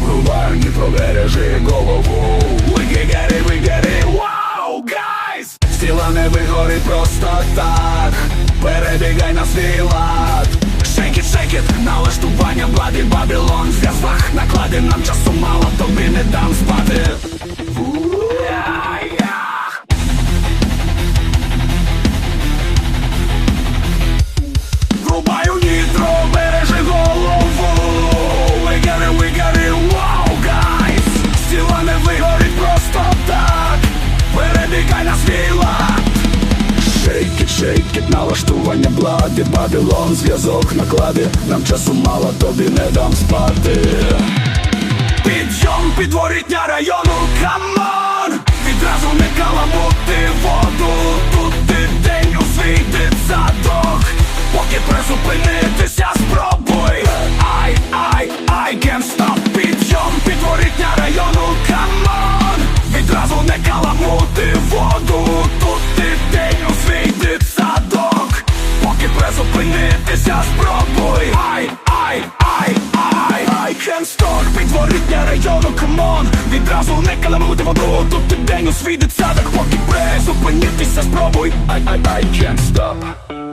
Врубаю бережи голову. Вигери, вигери, вау, гайс! Стіла не вигорить просто так. Перебігай на свій лад. Шейкіт, шейкіт, налаштування бладі Бабілон. Зв'язок наклади нам часу мало, тобі не Свій Шейкіт, шейкіт, налаштування блади Бабілон, зв'язок наклади. Нам часу мало, тобі не дам спати. Підйом підворітня району, камон! Відразу не каламути воду. Тут ти день освітить задок Поки призупинитися спробуй не каламути воду. Тут ти день освітить задок Поки призупинитися спробуй. Ай, ай, ай, ай, ай, stop Підворітня району, камон. Відразу не каламути воду. Тут ти день освітить задок Поки призупинитися спробуй. Ай, ай, ай, can't stop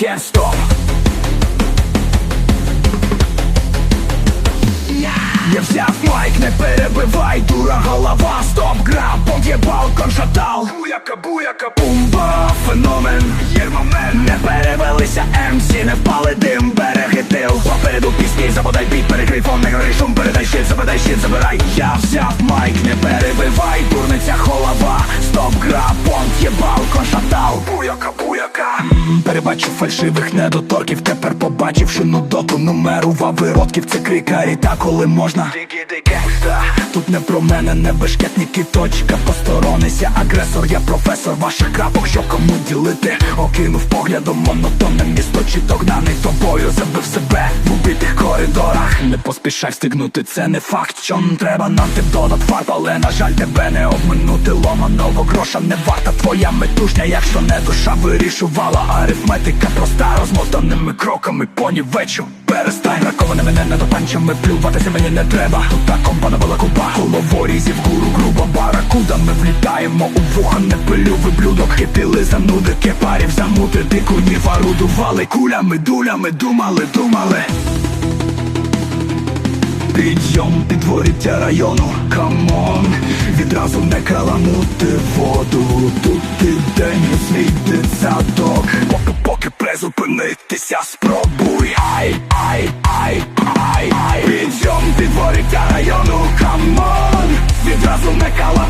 can't stop. Я взяв майк, не перебивай, дура голова, стоп, граб, под'єбав, коншатал. Буяка, буяка, бумба, феномен, є момент Не перевелися МС, не впали дим, береги тил. Попереду пісні, западай біт, перекрий фон, не гори шум, передай щит, западай щит, забирай Я Перебачу фальшивих недоторків, тепер побачивши нудоту Нумерував виродків, це крикарі, та коли можна. Тут не про мене, не бешкетники, точка Посторонися, агресор, я професор ваших крапок, що кому ділити? Окинув поглядом монотонне місто, чи догнаний тобою Забив себе в убитих коридорах. Не поспішай встигнути, це не факт, що м, треба нам ти донат фарб Але на жаль тебе не обминути ломаного гроша не варта. Твоя метушня, якщо не душа вирішувала. Арифметика проста розмотаними кроками понівечу Перестань ракованими не недопанчами Плюватися мені не треба. Тут та компана була купа. Головорізів гуру грубо баракуда. Ми влітаємо у вуха, не Хитили зануди, кепарів замути Дикуні варудували Кулями, дулями, думали, думали. Підйом підворіття району, камон. Відразу не каламути воду. Тут ти день світить задок Поки поки призупинитися спробуй. Ай, ай, ай, ай, ай. Підйом підворіття району, камон. Відразу не каламути